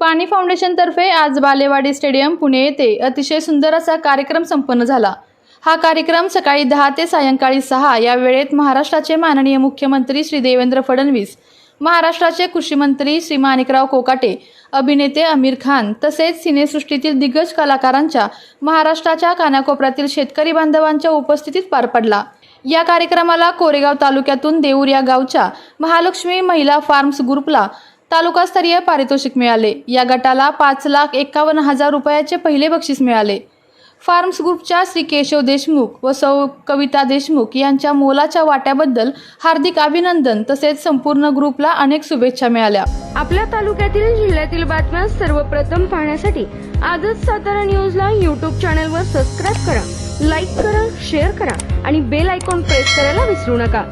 पाणी फाउंडेशनतर्फे आज बालेवाडी स्टेडियम पुणे येथे अतिशय सुंदर असा कार्यक्रम संपन्न झाला. हा कार्यक्रम सकाळी दहा ते सायंकाळी सहा या वेळेत महाराष्ट्राचे माननीय मुख्यमंत्री श्री देवेंद्र फडणवीस महाराष्ट्राचे कृषी मंत्री श्री माणिकराव कोकाटे अभिनेते आमिर खान तसेच सिनेसृष्टीतील दिग्गज कलाकारांच्या महाराष्ट्राच्या कानाकोपऱ्यातील शेतकरी बांधवांच्या उपस्थितीत पार पडला. या कार्यक्रमाला कोरेगाव तालुक्यातून देऊर या गावच्या महालक्ष्मी महिला फार्म्स ग्रुपला तालुकास्तरीय पारितोषिक मिळाले. या गटाला पाच लाख एकावन्न हजार रुपयाचे पहिले बक्षीस मिळाले. फार्म्स ग्रुपच्या श्री केशव देशमुख व सौ कविता देशमुख यांच्या मोलाच्या वाट्याबद्दल हार्दिक अभिनंदन तसेच संपूर्ण ग्रुपला अनेक शुभेच्छा मिळाल्या. आपल्या तालुक्यातील जिल्ह्यातील बातम्या सर्वप्रथम पाहण्यासाठी आजच सातारा न्यूजला यूट्यूब चॅनलवर सबस्क्राईब करा लाईक करा शेअर करा आणि बेल आयकॉन प्रेस करायला विसरू नका.